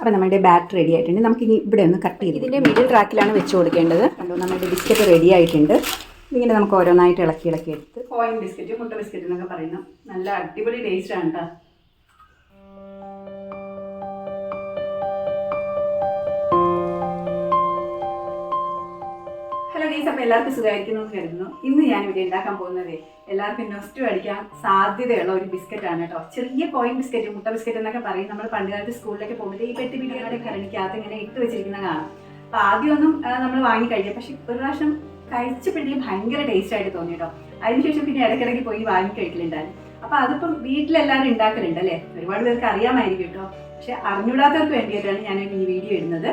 അപ്പോൾ നമ്മുടെ batter ready ആയിട്ടുണ്ട്. നമുക്ക് ഇനി ഇവിടെ ഒന്ന് കട്ട് ചെയ്ത് ഇതിന്റെ മിഡിൽ ട്രാക്കിലാണ് വെച്ച് കൊടുക്കേണ്ടത്. കണ്ടോ നമ്മുടെ ബിസ്ക്കറ്റ് റെഡി ആയിട്ടുണ്ട്. ഇതിങ്ങനെ നമുക്ക് ഓരോന്നായിട്ട് ഇളക്കി ഇളക്കി എടുത്ത്. കോയിൻ ബിസ്ക്കറ്റ് മുട്ട ബിസ്ക്കറ്റ് എന്നൊക്കെ പറയുന്ന നല്ല അടിപൊളി ടേസ്റ്റ് ആണ് കേട്ടോ ഗൈസ് അപ്പോൾ എല്ലാവർക്കും സുഖമായിരിക്കുന്നു എന്ന് കരുതുന്നു. ഇന്ന് ഞാൻ ഇവിടെ ഉണ്ടാക്കാൻ പോകുന്നത് എല്ലാവർക്കും നൊസ്റ്റു അടിക്കാൻ സാധ്യതയുള്ള ഒരു ബിസ്ക്കറ്റ് ആണ് കേട്ടോ. ചെറിയ കോയിൻ ബിസ്ക്കറ്റ് മുട്ട ബിസ്ക്കറ്റ് എന്നൊക്കെ പറയും. നമ്മൾ പണ്ടുകാലത്ത് സ്കൂളിലൊക്കെ പോകുമ്പോൾ ഈ പെട്ടി പിടികളുടെ കരണിക്കകത്ത് ഇങ്ങനെ ഇട്ട് വെച്ചിരിക്കുന്ന കാണാം. അപ്പോൾ ആദ്യമൊന്നും നമ്മൾ വാങ്ങി കഴിക്കാം. പക്ഷെ ഒരു പ്രാവശ്യം കഴിച്ചപ്പോഴേ ഭയങ്കര ടേസ്റ്റ് ആയിട്ട് തോന്നി കേട്ടോ. അതിനുശേഷം പിന്നെ ഇടയ്ക്കിടയ്ക്ക് പോയി വാങ്ങി കഴിക്കലുണ്ടായിരുന്നു. അപ്പൊ അതിപ്പം വീട്ടിലെല്ലാവരും ഉണ്ടാക്കലുണ്ട് അല്ലേ? ഒരുപാട് പേർക്ക് അറിയാമായിരിക്കും കേട്ടോ. പക്ഷെ അറിഞ്ഞൂടാത്തവർക്ക് വേണ്ടിയിട്ടാണ് ഞാൻ ഈ വീഡിയോ ഇടുന്നത്.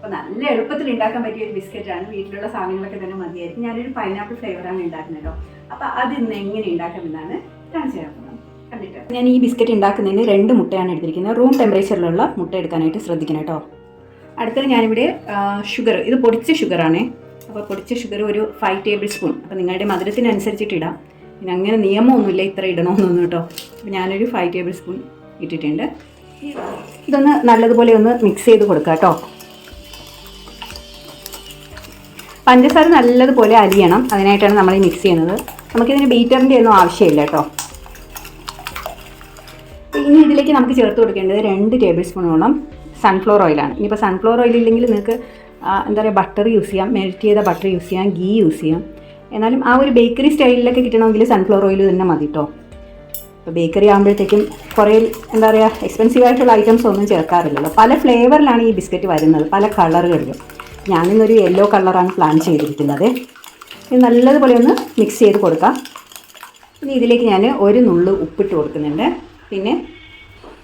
അപ്പോൾ നല്ല എളുപ്പത്തിൽ ഉണ്ടാക്കാൻ പറ്റിയ ഒരു ബിസ്ക്കറ്റാണ്. വീട്ടിലുള്ള സാധനങ്ങളൊക്കെ തന്നെ മതിയായിരിക്കും. ഞാനൊരു പൈനാപ്പിൾ ഫ്ലേവറാണ് ഉണ്ടാക്കുന്നല്ലോ അപ്പോൾ ഇന്ന് എങ്ങനെ ഉണ്ടാക്കാമെന്നാണ് കാണിച്ചു പോകുന്നത്. കണ്ടിട്ട് ഞാൻ ഈ ബിസ്ക്കറ്റ് ഉണ്ടാക്കുന്നതിന് രണ്ട് മുട്ടയാണ് എടുത്തിരിക്കുന്നത്. റൂം ടെമ്പറേച്ചറിലുള്ള മുട്ട എടുക്കാനായിട്ട് ശ്രദ്ധിക്കണം കേട്ടോ അടുത്തത് ഞാനിവിടെ ഷുഗർ ഇത് പൊടിച്ച ഷുഗറാണേ അപ്പോൾ പൊടിച്ച ഷുഗർ ഒരു ഫൈവ് ടേബിൾ സ്പൂൺ അപ്പോൾ നിങ്ങളുടെ മധുരത്തിനനുസരിച്ചിട്ട് ഇടാം. പിന്നെ അങ്ങനെ നിയമമൊന്നുമില്ല ഇത്ര ഇടണമെന്നൊന്നും കേട്ടോ അപ്പോൾ ഞാനൊരു ഫൈവ് ടേബിൾ സ്പൂൺ ഇട്ടിട്ടുണ്ട്. ഇതൊന്ന് നല്ലതുപോലെ ഒന്ന് മിക്സ് ചെയ്ത് കൊടുക്കാം കേട്ടോ പഞ്ചസാര നല്ലതുപോലെ അരിയണം. അതിനായിട്ടാണ് നമ്മൾ ഈ മിക്സ് ചെയ്യുന്നത്. നമുക്കിതിന് ബീറ്ററിന്റെ ഒന്നും ആവശ്യമില്ല കേട്ടോ. ഇനി ഇതിലേക്ക് നമുക്ക് ചേർത്ത് കൊടുക്കേണ്ടത് രണ്ട് ടേബിൾ സ്പൂണോളം സൺഫ്ലവർ ഓയിലാണ് ഇനിയിപ്പോൾ സൺഫ്ലവർ ഓയിൽ ഇല്ലെങ്കിൽ നിങ്ങൾക്ക് എന്താ പറയുക ബട്ടർ യൂസ് ചെയ്യാം. മെൽറ്റ് ചെയ്ത ബട്ടർ യൂസ് ചെയ്യാം. ഗീ യൂസ് ചെയ്യാം. എന്നാലും ആ ഒരു ബേക്കറി സ്റ്റൈലിലൊക്കെ കിട്ടണമെങ്കിൽ സൺഫ്ലവർ ഓയിൽ തന്നെ മതി കേട്ടോ. ഇപ്പോൾ ബേക്കറി ആകുമ്പോഴത്തേക്കും കുറേ എന്താ പറയുക എക്സ്പെൻസീവ് ആയിട്ടുള്ള ഐറ്റംസ് ഒന്നും ചേർക്കാറില്ലല്ലോ. പല ഫ്ലേവറിലാണ് ഈ ബിസ്ക്കറ്റ് വരുന്നത്. പല കളറുകളിലും ഞാനിന്നൊരു യെല്ലോ കളറാണ് പ്ലാൻ ചെയ്തിരിക്കുന്നത്. ഇത് നല്ലതുപോലെ ഒന്ന് മിക്സ് ചെയ്ത് കൊടുക്കാം. ഇനി ഇതിലേക്ക് ഞാൻ ഒരു നുള്ളു ഉപ്പിട്ട് കൊടുക്കുന്നുണ്ട്. പിന്നെ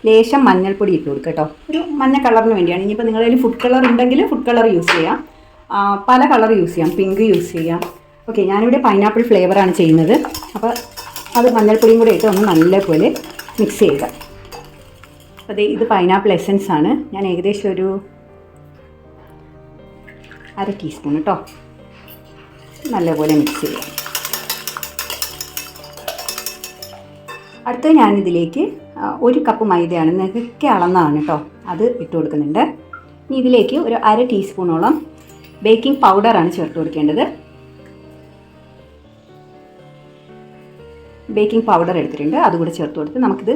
ലേശം മഞ്ഞൾപ്പൊടി ഇട്ട് കൊടുക്കുക കേട്ടോ ഒരു മഞ്ഞ കളറിന് വേണ്ടിയാണ്. ഇനിയിപ്പോൾ നിങ്ങളുടെ കയ്യിൽ ഫുഡ് കളർ ഉണ്ടെങ്കിൽ ഫുഡ് കളർ യൂസ് ചെയ്യാം. പല കളർ യൂസ് ചെയ്യാം. പിങ്ക് യൂസ് ചെയ്യാം. ഓക്കെ ഞാനിവിടെ പൈനാപ്പിൾ ഫ്ലേവറാണ് ചെയ്യുന്നത്. അപ്പോൾ അത് മഞ്ഞൾപ്പൊടിയും കൂടെ ഇട്ട് ഒന്ന് നല്ലപോലെ മിക്സ് ചെയ്യുക അപ്പോൾ ഇത് പൈനാപ്പിൾ എസൻസ് ആണ്. ഞാൻ ഏകദേശം ഒരു അര ടീസ്പൂൺ കേട്ടോ നല്ലപോലെ മിക്സ് ചെയ്യാം. അടുത്തത് ഞാനിതിലേക്ക് ഒരു കപ്പ് മൈദയാണ് നികക്കെ അളന്നതാണ് കേട്ടോ അത് ഇട്ട് കൊടുക്കുന്നുണ്ട്. ഇനി ഇതിലേക്ക് ഒരു അര ടീസ്പൂണോളം ബേക്കിംഗ് പൗഡറാണ് ചേർത്ത് കൊടുക്കേണ്ടത്. ബേക്കിംഗ് പൗഡർ എടുത്തിട്ടുണ്ട് അതുകൂടെ ചേർത്ത് കൊടുത്ത് നമുക്കിത്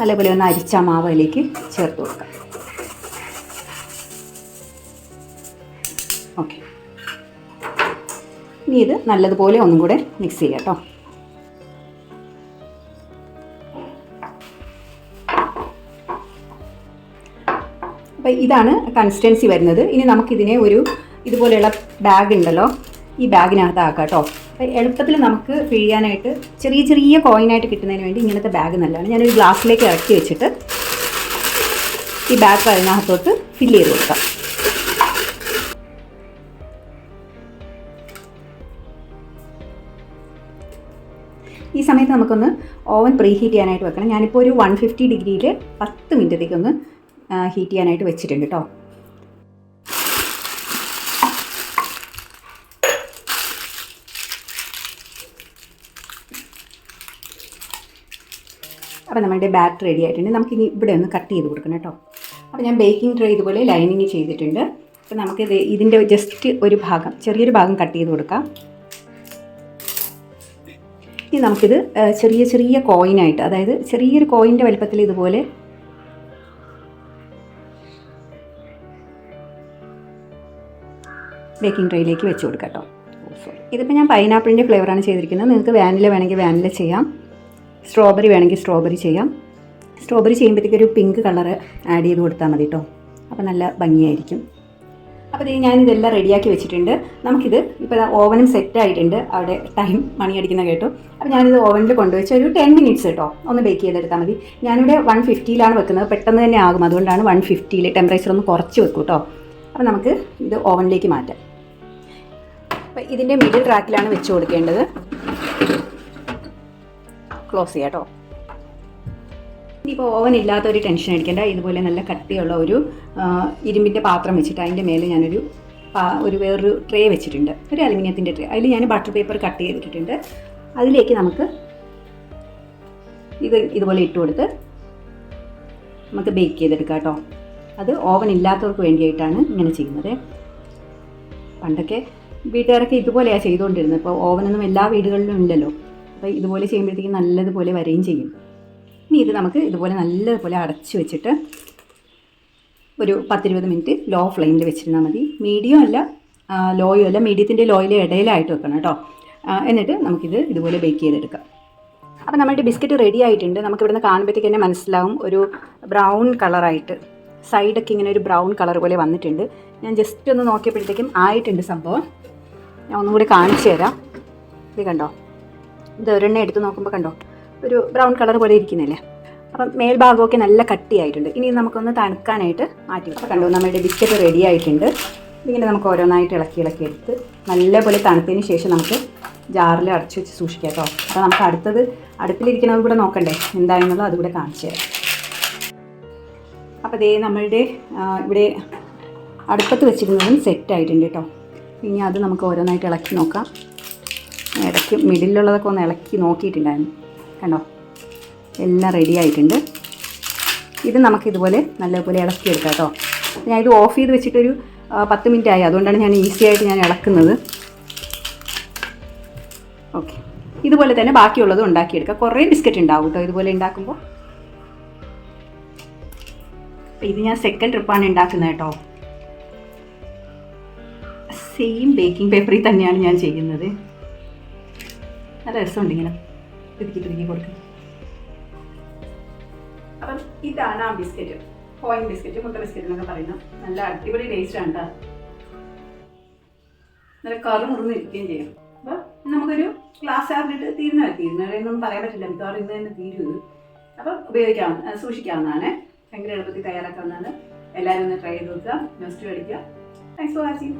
നല്ലപോലെ ഒന്ന് അരിച്ച മാവയിലേക്ക് ചേർത്ത് കൊടുക്കാം. ഓക്കെ. ഇനി ഇത് നല്ലതുപോലെ ഒന്നും കൂടെ മിക്സ് ചെയ്യാം കേട്ടോ. അപ്പോൾ ഇതാണ് കൺസിസ്റ്റൻസി വരുന്നത്. ഇനി നമുക്കിതിനെ ഒരു ഇതുപോലെയുള്ള ബാഗ് ഉണ്ടല്ലോ. ഈ ബാഗിനകത്ത് ആക്കാം കേട്ടോ. എളുപ്പത്തിൽ നമുക്ക് പിഴിയാനായിട്ട് ചെറിയ ചെറിയ കോയിനായിട്ട് കിട്ടുന്നതിന് വേണ്ടി ഇങ്ങനത്തെ ബാഗ് നല്ലതാണ്. ഞാനൊരു ഗ്ലാസ്സിലേക്ക് ഇറക്കി വെച്ചിട്ട് ഈ ബാഗ് അതിനകത്തോട്ട് ഫില്ല് ചെയ്ത് കൊടുക്കാം. സമയത്ത് നമുക്കൊന്ന് ഓവൻ പ്രീ ഹീറ്റ് ചെയ്യാനായിട്ട് വെക്കണം. ഞാനിപ്പോൾ ഒരു വൺ ഫിഫ്റ്റി ഡിഗ്രിയിൽ പത്ത് മിനിറ്റത്തേക്കൊന്ന് ഹീറ്റ് ചെയ്യാനായിട്ട് വെച്ചിട്ടുണ്ട് കേട്ടോ അപ്പോൾ നമ്മുടെ ബാറ്റർ റെഡി ആയിട്ടുണ്ട്. നമുക്കിനി ഇവിടെ ഒന്ന് കട്ട് ചെയ്ത് കൊടുക്കണം കേട്ടോ അപ്പോൾ ഞാൻ ബേക്കിംഗ് ട്രേ ഇതുപോലെ ലൈനിങ് ചെയ്തിട്ടുണ്ട്. അപ്പോൾ നമുക്കിത് ഇതിന്റെ ജസ്റ്റ് ഒരു ഭാഗം ചെറിയൊരു ഭാഗം കട്ട് ചെയ്ത് കൊടുക്കാം. ഇനി നമുക്കിത് ചെറിയ ചെറിയ കോയിനായിട്ട് അതായത് ചെറിയൊരു കോയിന്റെ വലിപ്പത്തിൽ ഇതുപോലെ ബേക്കിംഗ് ട്രേയിലേക്ക് വെച്ച് കൊടുക്കാം കേട്ടോ. സോറി ഇതിപ്പോൾ ഞാൻ പൈനാപ്പിളിന്റെ ഫ്ലേവറാണ് ചെയ്തിരിക്കുന്നത്. നിങ്ങൾക്ക് വാനില വേണമെങ്കിൽ വാനില ചെയ്യാം. സ്ട്രോബെറി വേണമെങ്കിൽ സ്ട്രോബെറി ചെയ്യാം. സ്ട്രോബെറി ചെയ്യുമ്പോഴത്തേക്കൊരു പിങ്ക് കളറ് ആഡ് ചെയ്ത് കൊടുത്താൽ മതി കേട്ടോ. അപ്പോൾ നല്ല ഭംഗിയായിരിക്കും. അപ്പോൾ ഇത് ഞാനിതെല്ലാം റെഡിയാക്കി വെച്ചിട്ടുണ്ട്. നമുക്കിത് ഇപ്പോൾ ഓവനും സെറ്റ് ആയിട്ടുണ്ട്. അവിടെ ടൈം മണി അടിക്കുന്ന കേട്ടു. അപ്പോൾ ഞാനിത് ഓവനിൽ കൊണ്ടുവച്ച് ഒരു ടെൻ മിനിറ്റ്സ് കേട്ടോ ഒന്ന് ബേക്ക് ചെയ്തെടുത്താൽ മതി. ഞാനിവിടെ വൺ ഫിഫ്റ്റിയിലാണ് വെക്കുന്നത്. പെട്ടെന്ന് തന്നെ ആകും. അതുകൊണ്ടാണ് വൺ ഫിഫ്റ്റിയിൽ ടെമ്പറേച്ചർ ഒന്ന് കുറച്ച് വെക്കും കേട്ടോ അപ്പോൾ നമുക്ക് ഇത് ഓവനിലേക്ക് മാറ്റാം. അപ്പോൾ ഇതിന്റെ മിഡിൽ ട്രാക്കിലാണ് വെച്ച് കൊടുക്കേണ്ടത്. ക്ലോസ് ചെയ്യാം കേട്ടോ ഇനിയിപ്പോൾ ഓവൻ ഇല്ലാത്ത ഒരു ടെൻഷൻ അടിക്കേണ്ട. ഇതുപോലെ നല്ല കട്ടിയുള്ള ഒരു ഇരുമ്പിന്റെ പാത്രം വെച്ചിട്ട് അതിന്റെ മേലെ ഞാനൊരു ഒരു വേറൊരു ട്രേ വെച്ചിട്ടുണ്ട്. ഒരു അലുമിനിയത്തിന്റെ ട്രേ അതിൽ ഞാൻ ബട്ടർ പേപ്പർ കട്ട് ചെയ്തിട്ടുണ്ട് അതിലേക്ക് നമുക്ക് ഇത് ഇതുപോലെ ഇട്ട് കൊടുത്ത് നമുക്ക് ബേക്ക് ചെയ്തെടുക്കാം കേട്ടോ. അത് ഓവൻ ഇല്ലാത്തവർക്ക് വേണ്ടിയിട്ടാണ് ഇങ്ങനെ ചെയ്യുന്നത്. പണ്ടൊക്കെ വീട്ടുകാരൊക്കെ ഇതുപോലെയാണ് ചെയ്തുകൊണ്ടിരുന്നത് ഇപ്പോൾ ഓവനൊന്നും എല്ലാ വീടുകളിലും ഇല്ലല്ലോ. അപ്പോൾ ഇതുപോലെ ചെയ്യുമ്പോഴത്തേക്കും നല്ലതുപോലെ വരികയും ചെയ്യും. ഇനി ഇത് നമുക്ക് ഇതുപോലെ നല്ലതുപോലെ അടച്ചു വെച്ചിട്ട് ഒരു പത്തിരുപത് മിനിറ്റ് ലോ ഫ്ലെയിമിൽ വെച്ചിരുന്നാൽ മതി. മീഡിയം അല്ല ലോയോ അല്ല മീഡിയത്തിന്റെ ലോയിലെ ഇടയിലായിട്ട് വെക്കണം കേട്ടോ. എന്നിട്ട് നമുക്കിത് ഇതുപോലെ ബേക്ക് ചെയ്തെടുക്കാം. അപ്പോൾ നമ്മുടെ ബിസ്ക്കറ്റ് റെഡി ആയിട്ടുണ്ട്. നമുക്ക് ഇവിടുന്ന് കാണുമ്പോഴത്തേക്ക് തന്നെ മനസ്സിലാവും. ഒരു ബ്രൗൺ കളറായിട്ട് സൈഡൊക്കെ ഇങ്ങനെ ഒരു ബ്രൗൺ കളർ പോലെ വന്നിട്ടുണ്ട്. ഞാൻ ജസ്റ്റ് ഒന്ന് നോക്കിയപ്പോഴത്തേക്കും ആയിട്ടുണ്ട് സംഭവം. ഞാൻ ഒന്നുകൂടി കാണിച്ചു തരാം. ഇത് കണ്ടോ? ഇത് ഒരെണ്ണം എടുത്ത് നോക്കുമ്പോൾ കണ്ടോ? ഒരു ബ്രൗൺ കളർ പോലെ ഇരിക്കുന്നില്ലേ അപ്പം മേൽഭാഗമൊക്കെ നല്ല കട്ടിയായിട്ടുണ്ട്. ഇനി നമുക്കൊന്ന് തണുക്കാനായിട്ട് മാറ്റി വെക്കാം. കണ്ടു നമ്മുടെ ബിസ്ക്കറ്റ് റെഡി ആയിട്ടുണ്ട്. ഇങ്ങനെ നമുക്ക് ഓരോന്നായിട്ട് ഇളക്കി ഇളക്കി എടുത്ത് നല്ലപോലെ തണുത്തതിന് ശേഷം നമുക്ക് ജാറിൽ അടച്ചു വെച്ച് സൂക്ഷിക്കാം കേട്ടോ. അപ്പോൾ നമുക്ക് അടുത്തത് അടുപ്പിലിരിക്കുന്നത് കൂടെ നോക്കണ്ടേ? എന്താണെന്നുള്ളത് അതുകൂടെ കാണിച്ചു തരാം. അപ്പോൾ ദേ നമ്മളുടെ ഇവിടെ അടുപ്പത്ത് വെച്ചിരുന്നതും സെറ്റ് ആയിട്ടുണ്ട് കേട്ടോ. ഇനി അത് നമുക്ക് ഓരോന്നായിട്ട് ഇളക്കി നോക്കാം. ഇടയ്ക്ക് മിഡിലുള്ളതൊക്കെ ഒന്ന് ഇളക്കി നോക്കിയിട്ടുണ്ടായിരുന്നു. കണ്ടോ? എല്ലാം റെഡി ആയിട്ടുണ്ട്. ഇത് നമുക്ക് ഇതുപോലെ നല്ലപോലെ ഇളക്കിയെടുക്കാം കേട്ടോ. ഞാൻ ഇത് ഓഫ് ചെയ്ത് വെച്ചിട്ടൊരു പത്ത് മിനിറ്റ് ആയി. അതുകൊണ്ടാണ് ഞാൻ ഈസി ആയിട്ട് ഞാൻ ഇളക്കുന്നത്. ഓക്കെ ഇതുപോലെ തന്നെ ബാക്കിയുള്ളതും ഉണ്ടാക്കിയെടുക്കുക കുറേ ബിസ്ക്കറ്റ് ഉണ്ടാവും കേട്ടോ ഇതുപോലെ ഉണ്ടാക്കുമ്പോൾ ഇത് ഞാൻ സെക്കൻഡ് ട്രിപ്പാണ് ഉണ്ടാക്കുന്നത് കേട്ടോ. സെയിം ബേക്കിംഗ് പേപ്പറിൽ തന്നെയാണ് ഞാൻ ചെയ്യുന്നത്. നല്ല രസമുണ്ട് ഇങ്ങനെ. പിതുക്കി പിതുക്കി കൊടുക്കും. അപ്പം ഇതാണ് ആ ബിസ്ക്കറ്റ്. കോയിൻ ബിസ്ക്കറ്റ് മുട്ട ബിസ്ക്കറ്റ് എന്നൊക്കെ പറയുന്നത് നല്ല അടിപൊളി ടേസ്റ്റ് ആണ് നല്ല കറു മുറിഞ്ഞിരിക്കുകയും ചെയ്യും. അപ്പം നമുക്കൊരു ഗ്ലാസ് ആറിലിട്ട് തീരുന്ന തീരുന്നവരെയൊന്നും പറയാൻ പറ്റില്ല. മിക്കവാറും ഇന്ന് തന്നെ തീരും ഇത്. അപ്പം ഉപയോഗിക്കാവുന്ന സൂക്ഷിക്കാവുന്നതാണ്. ഭയങ്കര എളുപ്പത്തിൽ തയ്യാറാക്കാവുന്നതാണ്. എല്ലാവരും ഒന്ന് ട്രൈ ചെയ്ത് നോക്കുക. നെക്സ്റ്റ് മേടിക്കുക. Thanks for watching